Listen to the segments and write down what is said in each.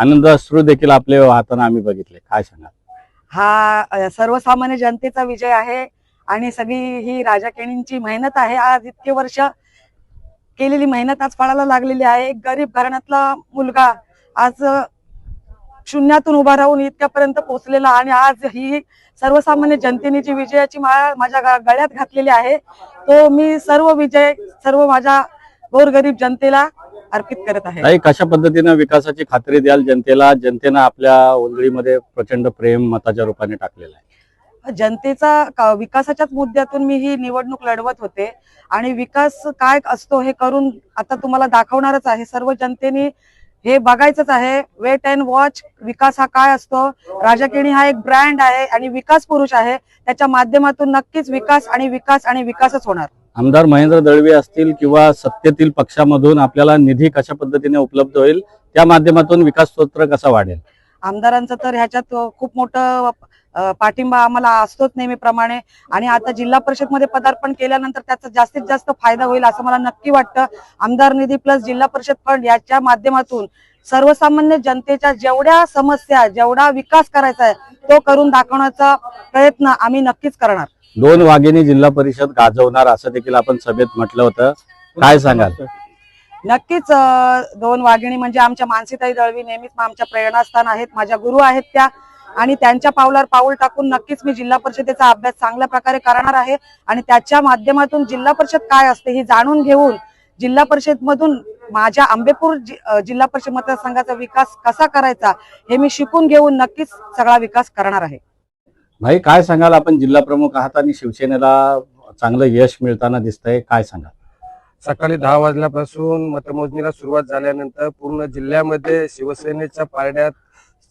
आनंद अश्रू देखील आपले वाहताना आम्ही बघितले. काय सांगाल? हा अ, सर्वसामान्य जनतेचा विजय आहे आणि सगळी ही राजा केणींची मेहनत आहे. आज इतके वर्ष केलेली मेहनत आज फळाला लागलेली आहे. एक गरीब घराण्यातला मुलगा आज अ, शून्यातून उभा राहून इतक्यापर्यंत पोहोचलेला आणि आज ही सर्वसामान्य जनतेने जी विजयाची माळ माझ्या गळ्यात घातलेली आहे तो मी सर्व विजय सर्व माझ्या गोरगरीब जनतेला अर्पित करत आहे. ताई कशा पद्धतीनं विकासाची खात्री द्याल जनतेला? जनतेनं आपल्या ओंजळीमध्ये प्रचंड प्रेम मताच्या रूपाने टाकलेलं आहे. जनतेचा विकासाच्याच मुद्द्यातून मी ही निवडणूक लढवत होते. आणि विकास काय असतो हे करून आता तुम्हाला दाखवणारच आहे. सर्व जनतेने हे बघायचंच आहे. वेट अँड वॉच विकास हा काय असतो? राजा केणी हा एक ब्रँड आहे आणि विकास पुरुष आहे. त्याच्या माध्यमातून नक्कीच विकास आणि विकास आणि विकासच होणार. आमदार महेंद्र दळवी असतील किंवा सत्तेतील पक्षामधून आपल्याला निधी कशा पद्धतीने उपलब्ध होईल त्या माध्यमातून विकास स्तोत्र कसा वाढेल? आमदारांचं तर ह्याच्यात खूप मोठं पाठिंबा आम्हाला असतोच नेहमीप्रमाणे. आणि आता जिल्हा परिषदमध्ये पदार्पण केल्यानंतर त्याचा जास्तीत जास्त फायदा होईल असं मला नक्की वाटतं. आमदार निधी प्लस जिल्हा परिषद फंड याच्या माध्यमातून सर्वसामान्य जनतेच्या जेवढ्या समस्या जेवढा विकास करायचा आहे तो करून दाखवण्याचा प्रयत्न आम्ही नक्कीच करणार. दोन वाघिणी जिल्हा परिषद गाजवणार असं देखील आपण सभेत म्हटलं होतं. काय सांगाल? नक्कीच दोन वाघिणी म्हणजे आमच्या मानसीताई दळवी नेहमीच आमच्या प्रेरणास्थान आहेत माझ्या गुरु आहेत त्या. आणि त्यांच्या पावलावर पाऊल टाकून नक्कीच मी जिल्हा परिषदेचा अभ्यास चांगल्या प्रकारे करणार आहे. आणि त्याच्या माध्यमातून जिल्हा परिषद काय असते हे जाणून घेऊन जिल्हा परिषद मधून माझ्या आंबेपूर जि- जिल्हा परिषद मतदारसंघाचा विकास कसा करायचा हे मी शिकून घेऊन नक्कीच सगळा विकास करणार आहे. भाई काय सांगाल? आपण जिल्हा प्रमुख आहात आणि शिवसेनेला चांगलं यश मिळताना दिसतंय. काय सांगाल? सकाळी दहा वाजल्यापासून मतमोजणीला सुरुवात झाल्यानंतर पूर्ण जिल्ह्यामध्ये शिवसेनेच्या पारड्यात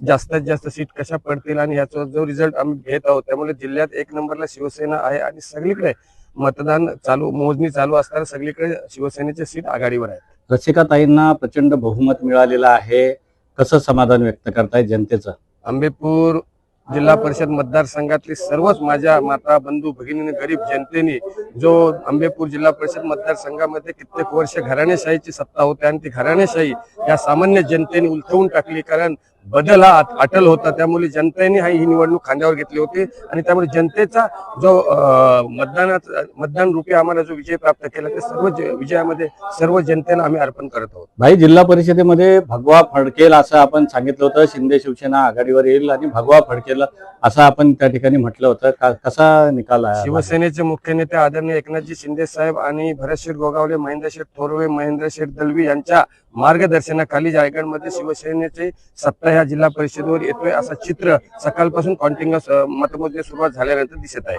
जास्तीत जास्त सीट कशा पडतील आणि ह्याचा जो रिझल्ट आम्ही घेत आहोत त्यामुळे जिल्ह्यात एक नंबरला शिवसेना आहे आणि सगळीकडे मतदान चालू मोजणी चालू असताना सगळीकडे शिवसेनेचे सीट आघाडीवर आहेत. रसिकाताईंना प्रचंड बहुमत मिळालेलं आहे. कसं समाधान व्यक्त करताय जनतेचं? आंबेपूर जिल्हा परिषद मतदारसंघातली सर्वच माझ्या माता बंधू भगिनी गरीब जनतेने जो आंबेपूर जिल्हा परिषद मतदारसंघामध्ये कित्येक वर्ष घराणेशाहीची सत्ता होती आणि ती घराणेशाही या सामान्य जनतेने उलथवून टाकली. कारण बदल हा अट- अटल होता त्यामुळे जनतेने हा ही निवडणूक खांद्यावर घेतली होती आणि त्यामुळे जनतेचा जो अं, मतदानात मतदान रूपी आम्हाला जो विजय प्राप्त केला ते सर्व विजयामध्ये सर्व जनतेला आम्ही अर्पण करत आहोत. भाई जिल्हा परिषदेमध्ये भगवा फडकेल असं आपण सांगितलं होतं शिंदे शिवसेना आघाडीवर येईल आणि भगवा फडकेल असं आपण त्या ठिकाणी म्हटलं होतं. कसा निकाल आहे? शिवसेनेचे मुख्य नेते आदरणीय एकनाथजी शिंदे साहेब आणि भरतशेठ गोगावले महेंद्रशेठ थोरवे महेंद्रशेठ दलवी यांच्या मार्गदर्शनाखाली जायगडमध्ये शिवसेनेचे सत्ता ह्या जिल्हा परिषदेवर येतोय असं चित्र सकाळपासून कॉन्टिन्युअस मतमोजणी सुरुवात झाल्यानंतर दिसत आहे.